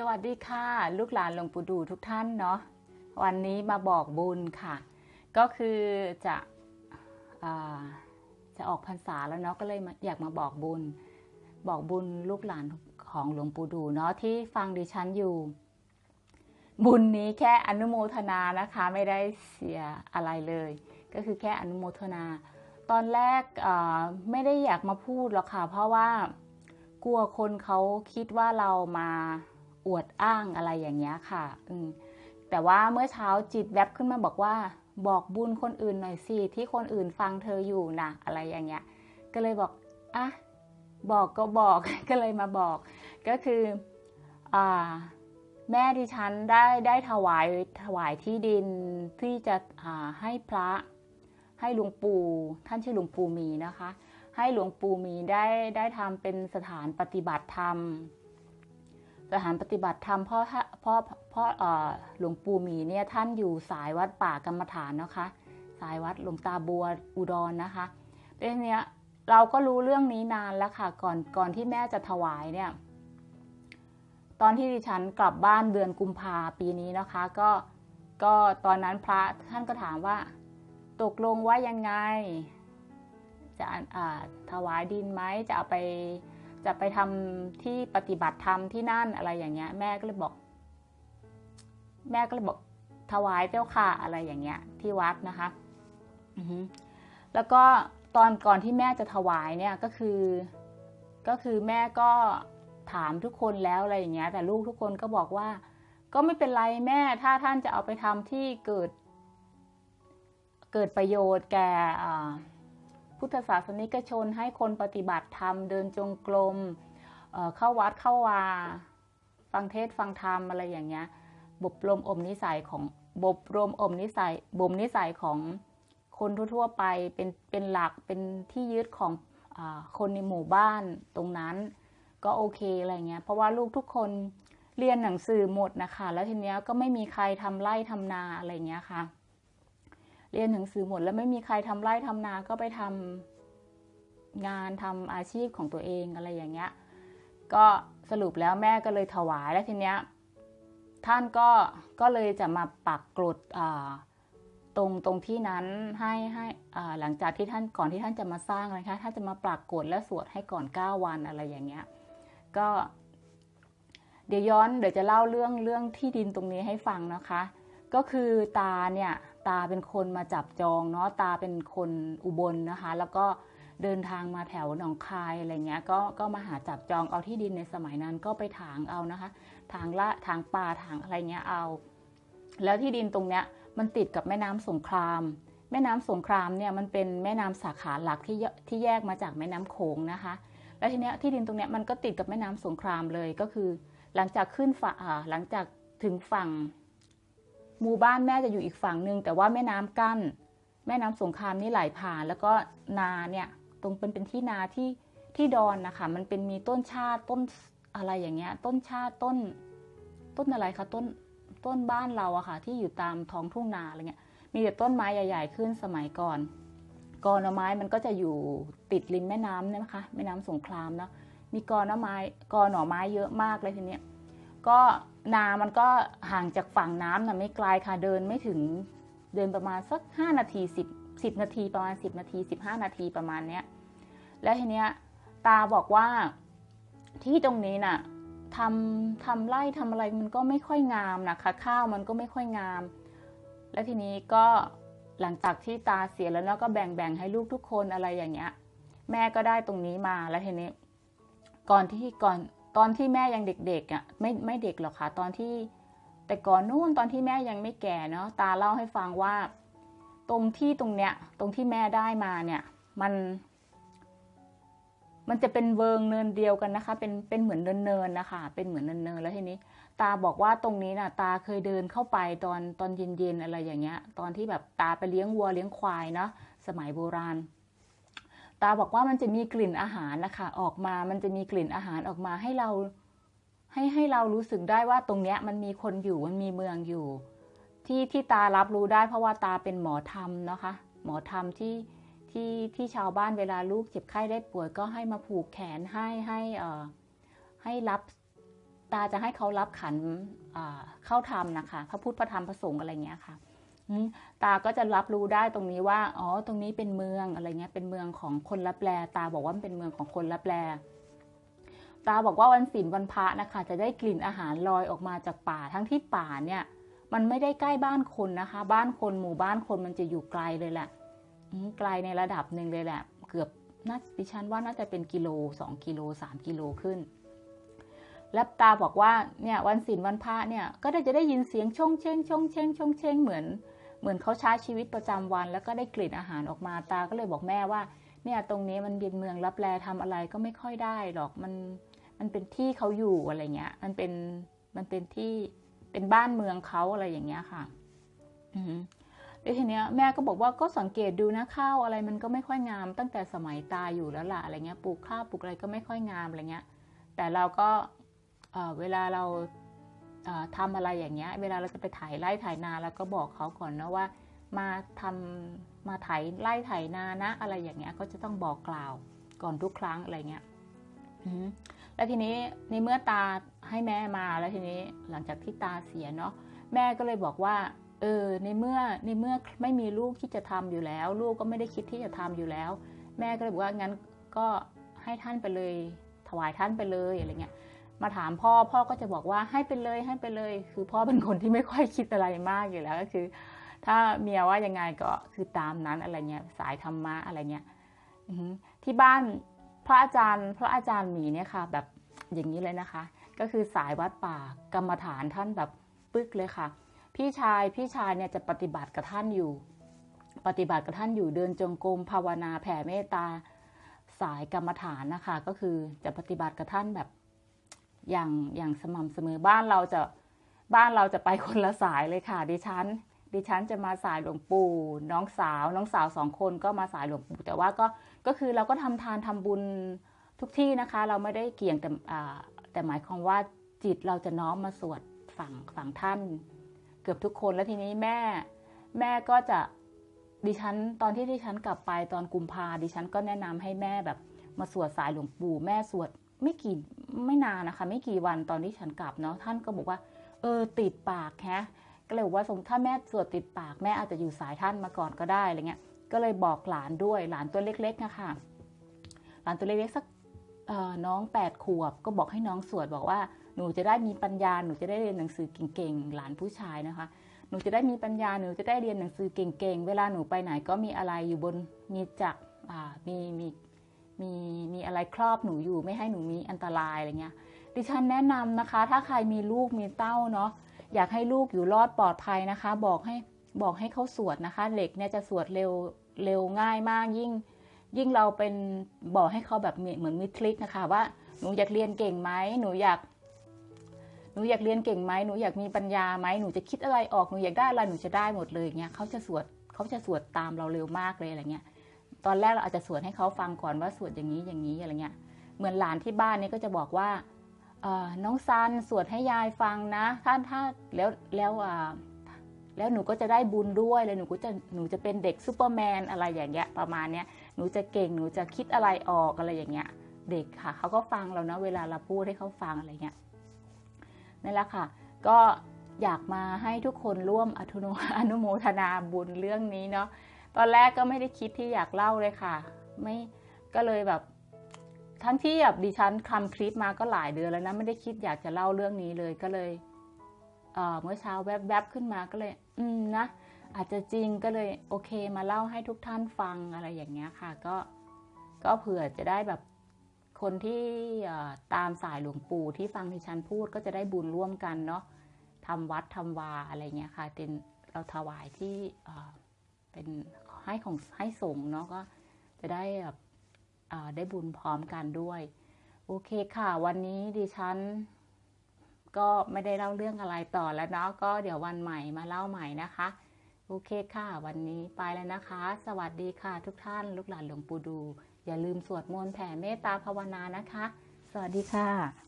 สวัสดีค่ะ ลูกหลานหลวงปู่ดูทุกท่านเนาะวันนี้มาบอกบุญค่ะ ก็คือจะอาจะออกพรรษาแล้วเนาะก็เลยอยากมาบอกบุญ บอกบุญลูกหลานของหลวงปู่ดูเนาะที่ฟังดิฉันอยู่ บุญนี้แค่อนุโมทนานะคะไม่ได้เสียอะไรเลย ก็คือแค่อนุโมทนา ตอนแรกไม่ได้อยากมาพูดหรอกค่ะ เพราะว่ากลัวคนเขาคิดว่าเรามา อวดอ้างอะไรอย่างเงี้ยค่ะอืมแต่ว่าเมื่อเช้าจิตแวบขึ้นมาบอกว่า บอกบุญคนอื่นหน่อยสิที่คนอื่นฟังเธออยู่นะอะไรอย่างเงี้ย ก็เลยบอกอะบอกก็บอกก็เลยมาบอก ก็คืออ่าแม่ดิฉันได้ได้ถวายถวายที่ดินที่จะอ่าให้พระให้หลวงปู่ท่านชื่อหลวงปู่มีนะคะ ให้หลวงปู่มีได้ได้ทำเป็นสถานปฏิบัติธรรม สถานปฏิบัติธรรมพราะถ้าเพราะเพราะเอ่อหลวงปู่มีเนี่ยท่านอยู่สายวัดป่ากรรมฐานนะคะ สายวัดหลวงตาบัวอุดรนะคะเรื่องเนี้ยเราก็รู้เรื่องนี้นานแล้วค่ะก่อนก่อนที่แม่จะถวายเนี่ยตอนที่ดิฉันกลับบ้านเดือนกุมภาปีนี้นะคะ ก็ก็ตอนนั้นพระท่านก็ถามว่า ตกลงว่ายังไง จะอ่าถวายดินไหมจะเอาไป จะไปทำที่ปฏิบัติธรรมที่นั่นอะไรอย่างเงี้ย แม่ก็เลยบอก แม่ก็เลยบอกถวายเจ้าค่ะอะไรอย่างเงี้ย ที่วัดนะคะแล้วก็ตอนก่อนที่แม่จะถวายเนี่ยก็คือ ก็คือแม่ก็ถามทุกคนแล้วอะไรอย่างเงี้ย แต่ลูกทุกคนก็บอกว่า ก็ไม่เป็นไรแม่ถ้าท่านจะเอาไปทำที่เกิด เกิดประโยชน์แก่อ พุทธศาสนิกชนให้คนปฏิบัติธรรมเดินจงกรมเเข้าวัดเข้าวา ฟังเทศฟังธรรมอะไรอย่างเงี้ยบบรมอมนิสัยของบบรมอมนิสัยบ่มนิสัยของคนทั่วๆไปเป็นเป็นหลักเป็นที่ยึดของอคนในหมู่บ้านตรงนั้น ก็โอเคอะไรเงี้ยเพราะว่าลูกทุกคนเรียนหนังสือหมดนะคะ แล้วทีเนี้ยก็ไม่มีใครทำไร่ทำนาอะไรเงี้ยค่ะ เรียนหนังสือหมดแล้วไม่มีใครทำไร่ทำนาก็ไปทำงานทำอาชีพของตัวเองอะไรอย่างเงี้ย ก็สรุปแล้วแม่ก็เลยถวายแล้วทีเนี้ยท่านก็ก็เลยจะมาปักกรดตรงตรงที่นั้นให้ให้อ่าหลังจากที่ท่านก่อนที่ท่านจะมาสร้างนะคะท่านจะมาปักกรดและสวดให้ก่อน 9 วันอะไรอย่างเงี้ยก็เดี๋ยวย้อนเดี๋ยวจะเล่าเรื่องเรื่องที่ดินตรงนี้ให้ฟังนะคะ ก็คือตาเนี่ย ตาเป็นคนมาจับจองเนาะตาเป็นคนอุบลนะคะ แล้วก็เดินทางมาแถวหนองคายอะไรเงี้ยก็ก็มาหาจับจองเอาที่ดินในสมัยนั้นก็ไปถางเอานะคะ ถางละถางป่าถางอะไรเงี้ยเอา แล้วที่ดินตรงเนี้ยมันติดกับแม่น้ำสงคราม แม่น้ำสงครามเนี่ยมันเป็นแม่น้ำสาขาหลักที่ที่แยกมาจากแม่น้ำโขงนะคะ แล้วทีเนี้ยที่ดินตรงเนี้ยมันก็ติดกับแม่น้ำสงครามเลยก็คือ หลังจากขึ้นฝั่งอ่าหลังจากถึงฝั่ง หมู่บ้านแม่จะอยู่อีกฝั่งหนึ่งแต่ว่าแม่น้ำกั้น แม่น้ำสงครามนี่ไหลผ่าน แล้วก็นาเนี่ยตรงเป็นเป็นที่นาที่ที่ดอนนะคะ มันเป็นมีต้นชาติต้นอะไรอย่างเงี้ย ต้นชาติต้น ต้นอะไรคะต้นต้นบ้านเราอะค่ะ ที่อยู่ตามท้องทุ่งนาอะไรเงี้ย มีแต่ต้นไม้ใหญ่ ๆ ขึ้นสมัยก่อนกอหน่อไม้มันก็จะอยู่ติดริมแม่น้ำนะคะ แม่น้ำสงครามเนาะมีกอหน่อไม้กอหน่อไม้เยอะมากเลยทีเนี้ย ก็นามันก็ห่างจากฝั่งน้ำนะไม่ไกลค่ะเดินไม่ถึงเดินประมาณสัก 5 นาที 10 10 นาทีประมาณ 10 นาที 15 นาทีประมาณเนี้ยแล้วทีเนี้ยตาบอกว่าที่ตรงนี้น่ะทำทำไร่ทำอะไรมันก็ไม่ค่อยงามนะคะข้าวมันก็ไม่ค่อยงาม แล้วทีนี้ก็หลังจากที่ตาเสียแล้วเนาะก็แบ่งแบ่งให้ลูกทุกคนอะไรอย่างเงี้ย แม่ก็ได้ตรงนี้มาแล้วทีนี้ ก่อนที่ก่อน ตอนที่แม่ยังเด็กๆอะไม่ไม่เด็กหรอกค่ะ ตอนที่ แต่ก่อนนู้นตอนที่แม่ยังไม่แก่เนาะตาเล่าให้ฟังว่า ตรงที่ตรงเนี้ย ตรงที่แม่ได้มาเนี่ย มัน มันจะเป็นเวิงเนินเดียวกันนะคะ เป็นเป็นเหมือนเนินเนินๆนะคะ เป็นเหมือนเนินเนินๆแล้วทีนี้ ตาบอกว่าตรงนี้น่ะ ตาเคยเดินเข้าไปตอนตอนเย็นๆอะไรอย่างเงี้ย ตอนที่แบบตาไปเลี้ยงวัวเลี้ยงควายเนาะสมัยโบราณ ตาบอกว่ามันจะมีกลิ่นอาหารนะคะออกมา มันจะมีกลิ่นอาหารออกมาให้เรา ให้ให้เรารู้สึกได้ว่าตรงเนี้ยมันมีคนอยู่มันมีเมืองอยู่ ที่ที่ตารับรู้ได้เพราะว่าตาเป็นหมอธรรมนะคะหมอธรรมที่ที่ที่ชาวบ้านเวลาลูกเจ็บไข้ได้ป่วยก็ให้มาผูกแขนให้ให้เอ่อให้รับตาจะให้เขารับขันเข้าธรรมนะคะ พระพุทธพระธรรมพระสงฆ์อะไรเงี้ยค่ะ ตาก็จะรับรู้ได้ตรงนี้ว่า อ๋อ ตรงนี้เป็นเมืองอะไรเงี้ย เป็นเมืองของคนรับแลตาบอกว่าเป็นเมืองของคนรับแลตาบอกว่าวันศีลวันพระนะคะ จะได้กลิ่นอาหารลอยออกมาจากป่า ทั้งที่ป่าเนี่ย มันไม่ได้ใกล้บ้านคนนะคะ บ้านคนหมู่บ้านคนมันจะอยู่ไกลเลยแหละไกลในระดับหนึ่งเลยแหละ เกือบน่าดิฉันว่าน่าจะเป็นกิโลสองกิโลสามกิโลขึ้นแล้วตาบอกว่าเนี่ยวันศีลวันพระเนี่ยก็ได้จะได้ยินเสียงชงเชงชงเชงชงเชงเหมือน เหมือนเขาใช้ชีวิตประจำวัน แล้วก็ได้กลิ่นอาหารออกมาตาก็เลยบอกแม่ว่า เนี่ยตรงนี้มันเป็นเมืองรับแลทำอะไรก็ไม่ค่อยได้หรอกมันมันเป็นที่เขาอยู่อะไรเงี้ย มันเป็นมันเป็นที่เป็นบ้านเมืองเขาอะไรอย่างเงี้ยค่ะ อืแล้วทีเนี้ยแม่ก็บอกว่าก็สังเกตดูนะข้าวอะไรมันก็ไม่ค่อยงาม ตั้งแต่สมัยตาอยู่แล้วล่ะอะไรเงี้ยปลูกข้าวปลูกอะไรก็ไม่ค่อยงามอะไรเงี้ย แต่เราก็เเวลาเรา ทำอะไรอย่างเงี้ย เวลาเราจะไปถ่ายไร่ถ่ายนาเราก็บอกเขาก่อนนะว่า มาทำมาไถไร่ไถนานะอะไรอย่างเงี้ยก็จะต้องบอกกล่าวก่อนทุกครั้งอะไรเงี้ยแล้วทีนี้ในเมื่อตาให้แม่มาแล้วทีนี้หลังจากที่ตาเสียเนาะแม่ก็เลยบอกว่าเออในเมื่อในเมื่อไม่มีลูกที่จะทำอยู่แล้ว ลูกก็ไม่ได้คิดที่จะทำอยู่แล้ว แม่ก็เลยบอกว่างั้นก็ให้ท่านไปเลย ถวายท่านไปเลยอะไรเงี้ย มาถามพ่อพ่อก็จะบอกว่าให้ไปเลยให้ไปเลย คือพ่อเป็นคนที่ไม่ค่อยคิดอะไรมากอยู่แล้วก็คือ ถ้าเมียว่ายังไงก็คือตามนั้นอะไรเงี้ยสายธรรมะอะไรเงี้ยที่บ้านพระอาจารย์ พระอาจารย์หมีเนี่ยค่ะ แบบอย่างนี้เลยนะคะ ก็คือสายวัดป่ากรรมฐานท่านแบบปึ๊กเลยค่ะ พี่ชายพี่ชายเนี่ยจะปฏิบัติกับท่านอยู่ ปฏิบัติกับท่านอยู่เดินจงกรมภาวนาแผ่เมตตาสายกรรมฐานนะคะ ก็คือจะปฏิบัติกับท่านแบบ อย่างอย่างสม่ำเสมอบ้านเราจะบ้านเราจะไปคนละสายเลยค่ะ ดิฉัน ดิฉันจะมาสายหลวงปู่ น้องสาว น้องสาวสองคนก็มาสายหลวงปู่ แต่ว่าก็ก็คือเราก็ทำทานทำบุญทุกที่นะคะ เราไม่ได้เกี่ยงแต่แต่หมายความว่าจิตเราจะน้อมมาสวดฝั่งฝั่งท่าน เกือบทุกคนแล้วทีนี้แม่ แม่ก็จะดิฉันตอนที่ดิฉันกลับไปตอนกุมภาดิฉันก็แนะนำให้แม่แบบมาสวดสายหลวงปู่แม่สวด ไม่กี่ไม่นานนะคะ ไม่กี่วันตอนที่ฉันกลับเนาะท่านก็บอกว่า เออติดปากแฮะก็เลยบอกว่าสมถ้าแม่สวดติดปากแม่อาจจะอยู่สายท่านมาก่อนก็ได้อะไรเงี้ย ก็เลยบอกหลานด้วยหลานตัวเล็กๆนะคะหลานตัวเล็กๆสักเออน้องแปดขวบก็บอกให้น้องสวดบอกว่าหนูจะได้มีปัญญาหนูจะได้เรียนหนังสือเก่งๆหลานผู้ชายนะคะ หนูจะได้มีปัญญาหนูจะได้เรียนหนังสือเก่งๆเวลาหนูไปไหนก็มีอะไรอยู่บนมีจักรมีมี มีมีอะไรครอบหนูอยู่ไม่ให้หนูมีอันตรายอะไรเงี้ย ดิฉันแนะนำนะคะ ถ้าใครมีลูกมีเต้าเนาะอยากให้ลูกอยู่รอดปลอดภัยนะคะ บอกให้บอกให้เขาสวดนะคะ เหล็กเนี่ยจะสวดเร็วเร็วง่ายมากยิ่ง ยิ่งเราเป็นบอกให้เขาแบบมีเหมือนมีทริคนะคะ ว่าหนูอยากเรียนเก่งไหมหนูอยากหนูอยากเรียนเก่งไหมหนูอยากมีปัญญาไหมหนูจะคิดอะไรออกหนูอยากได้อะไรหนูจะได้หมดเลยเงี้ยเขาจะสวดเขาจะสวดตามเราเร็วมากเลยอะไรเงี้ย ตอนแรกเราอาจจะสวดให้เขาฟังก่อนว่าสวดอย่างนี้อย่างนี้อะไรเงี้ย เหมือนหลานที่บ้านนี่ก็จะบอกว่าน้องซันสวดให้ยายฟังนะถ้านถ้าแล้วแล้วแล้วหนูก็จะได้บุญด้วยเลยหนูก็จะหนูจะเป็นเด็กซูเปอร์แมนอะไรอย่างเงี้ยประมาณเนี้ยหนูจะเก่งหนูจะคิดอะไรออกอะไรอย่างเงี้ย เด็กค่ะเขาก็ฟังเรานะเวลาเราพูดให้เขาฟังอะไรเงี้ยนั่นแหละค่ะ ก็อยากมาให้ทุกคนร่วมอนุโมอนุโมทนาบุญเรื่องนี้เนาะ ตอนแรกก็ไม่ได้คิดที่อยากเล่าเลยค่ะ ไม่ก็เลยแบบ ทั้งที่แบบดิฉันทำคลิปมาก็หลายเดือนแล้วนะไม่ได้คิดอยากจะเล่าเรื่องนี้เลยก็เลยเเมื่อเช้าแวบๆขึ้นมาก็เลย อืมนะอาจจะจริงก็เลยโอเคมาเล่าให้ทุกท่านฟังอะไรอย่างเงี้ยค่ะ ก็ก็เผื่อจะได้แบบคนที่ตามสายหลวงปู่ที่ฟังดิฉันพูดก็จะได้บุญร่วมกันเนาะทำวัดทำวาอะไรเงี้ยค่ะเป็นเราถวายที่เป็น ให้ของให้สงเนาะก็จะได้แบบได้บุญพร้อมกันด้วย โอเคค่ะ วันนี้ดิฉัน ก็ไม่ได้เล่าเรื่องอะไรต่อแล้วเนาะก็เดี๋ยววันใหม่มาเล่าใหม่นะคะ โอเคค่ะ วันนี้ไปแล้วนะคะ สวัสดีค่ะทุกท่าน ลูกหลานหลวงปู่ดู อย่าลืมสวดมนต์แผ่เมตตาภาวนานะคะ สวัสดีค่ะ